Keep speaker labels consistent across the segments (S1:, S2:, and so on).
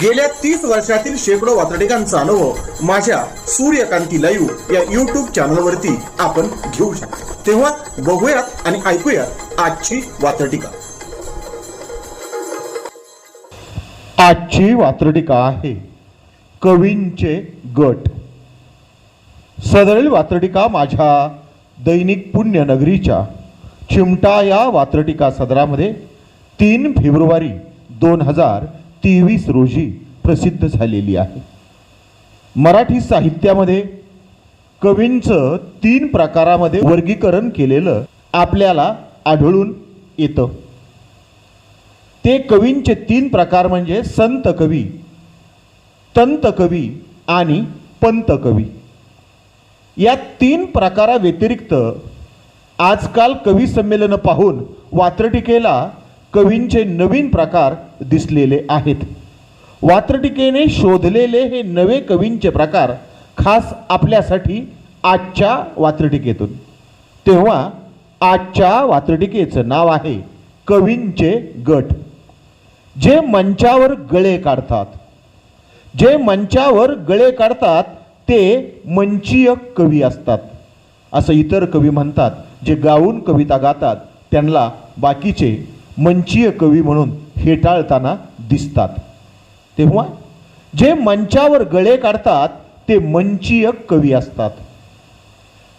S1: गेल्या तीस वर्षातील शेकडो वातडिकांचा अनुभव माझ्या सूर्यकांती लाईव्ह या युट्यूब चॅनलवरती आपण घेऊ शकतो. तेव्हा बघूयात आणि ऐकूयात आजची वातडिका
S2: आजची वात्रटिका आहे कवींचे गट. सदरील वात्रटिका माझ्या दैनिक पुण्यनगरीच्या चिमटा या वात्रटिका सदरामध्ये तीन फेब्रुवारी दोन हजार तेवीस रोजी प्रसिद्ध झालेली आहे. मराठी साहित्यामध्ये कवींचं तीन प्रकारामध्ये वर्गीकरण केलेलं आपल्याला आढळून येतं. ते कवींचे तीन प्रकार म्हणजे संत कवी तंत कवी आणि पंत कवी. या तीन प्रकाराव्यतिरिक्त आजकाल कवी संमेलनं पाहून वात्रटिकेला कवींचे नवीन प्रकार दिसलेले आहेत. वात्रटिकेने शोधलेले हे नवे कवींचे प्रकार खास आपल्यासाठी आजच्या वात्रटिकेतून. तेव्हा आजच्या वात्रटिकेचं नाव आहे कवींचे गट. जे मंचावर गळे काढतात. जे मंचावर गळे काढतात ते मंचीय कवी असतात. असं इतर कवी म्हणतात जे गाऊन कविता गातात त्यांना बाकीचे मंचीय कवी म्हणून हेटाळताना दिसतात. तेव्हा जे मंचावर गळे काढतात ते मंचीय कवी असतात.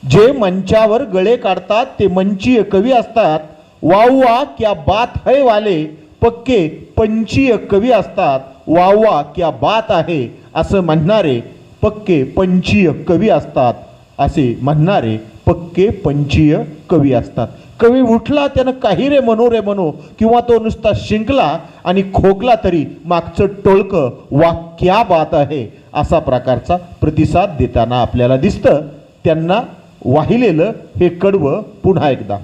S2: जे मंचावर गळे काढतात ते मंचीय कवी असतात. वावा क्या बात है वाले पक्के पंचीय कवी असतात. वावा क्या बात आहे असं म्हणणारे पक्के पंचीय कवी असतात असे म्हणणारे पक्के पंचीय कवी असतात. कवी उठला त्यानं काही रे म्हणू रे म्हणू किंवा तो नुसता शिंकला आणि खोकला तरी मागचं टोळकं वा क्या बात आहे असा प्रकारचा प्रतिसाद देताना आपल्याला दिसतं. त्यांना वाहिलेलं हे कडवं पुन्हा एकदा.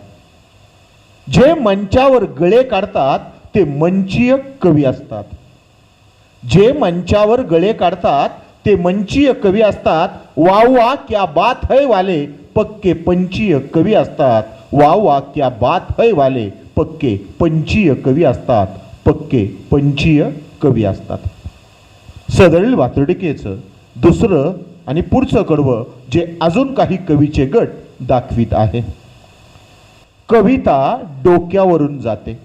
S2: जे मंचावर गळे काढतात ते मंचीय कवी असतात. जे मंचावर गळे काढतात ते मंचीय कवी असतात. वा वा क्या बात है वाले पक्के पंचीय कवी असतात. वा वा क्या बात है वाले पक्के पंचीय कवी असतात. पक्के पंचीय कवी असतात. सदरील वातडिकेचं दुसरं आणि पुढचं कडवं जे अजून काही कवीचे गट दाखवित आहे. कविता डोक्यावरून जाते.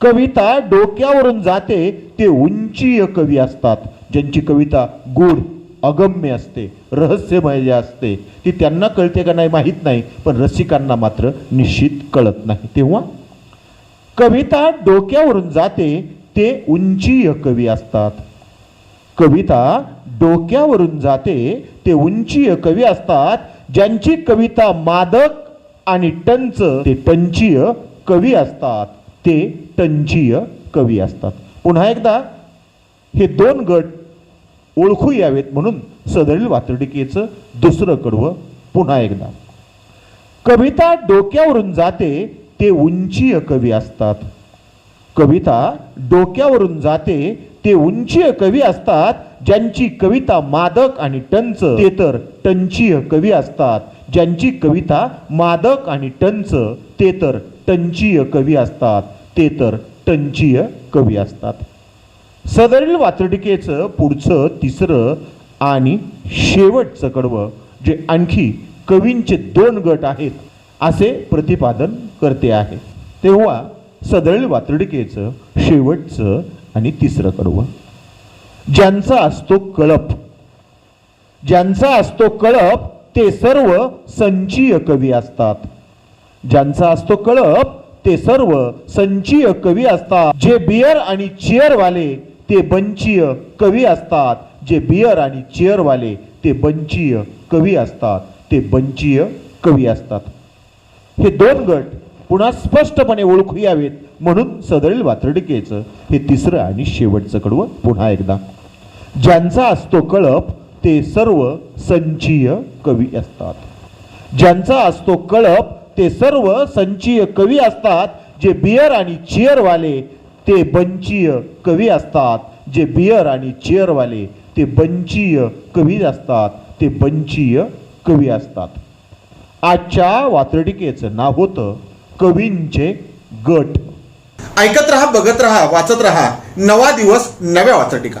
S2: कविता डोक्यावरून जाते ते उंचीय कवी असतात. ज्यांची कविता गूढ अगम्य असते रहस्यमय असते ती त्यांना कळते का नाही माहीत नाही पण रसिकांना मात्र निश्चित कळत नाही. तेव्हा कविता डोक्यावरून जाते ते उंचीय कवी असतात. कविता डोक्यावरून जाते ते उंचीय कवी असतात ज्यांची कविता मादक आणि टंच ते टंचीय कवी असतात ते टंचीय कवी असतात. पुन्हा एकदा हे दोन गट ओळखू यावेत म्हणून सदरील वातडिकेचं दुसरं कडवं पुन्हा एकदा. कविता डोक्यावरून जाते ते उंचीय कवी असतात. कविता डोक्यावरून जाते ते उंचीय कवी असतात. ज्यांची कविता मादक आणि टंच ते तर टंचीय कवी असतात. ज्यांची कविता मादक आणि टंच ते तर टंचीय कवी असतात. ते तर टंचीय कवी असतात. सदरील वाचडिकेचं पुढचं तिसरं आणि शेवटचं कडवं जे आणखी कवींचे दोन गट आहेत असे प्रतिपादन करते आहे. तेव्हा सदरील वातडिकेचं शेवटचं आणि तिसरं कडवं. ज्यांचा असतो कळप ज्यांचा असतो कळप ते सर्व संचीय कवी असतात. ज्यांचा असतो कळप ते सर्व संचीय कवी असतात. जे बियर आणि चेअर वाले ते बंचीय कवी असतात. जे बियर आणि चेअरवाले ते बंचीय कवी असतात. ते बंचीय कवी असतात. हे दोन गट पुन्हा स्पष्टपणे ओळखू यावेत म्हणून सदरील वात्रडिकेचं हे तिसरं आणि शेवटचं कडवं पुन्हा एकदा. ज्यांचा असतो कळप ते सर्व संचीय कवी असतात. ज्यांचा असतो कळप ते सर्व संचीय कवी असतात. जे बियर आणि चेअरवाले ते बंचीय कवी असतात. जे बियर आणि चेअरवाले ते बंचीय कवी असतात. ते बंचीय कवी असतात. आजच्या वात्रटिकेचं नाव होतं कवींचे गट.
S1: ऐकत रहा बघत रहा वाचत रहा. नवा दिवस नव्या वात्रटिका.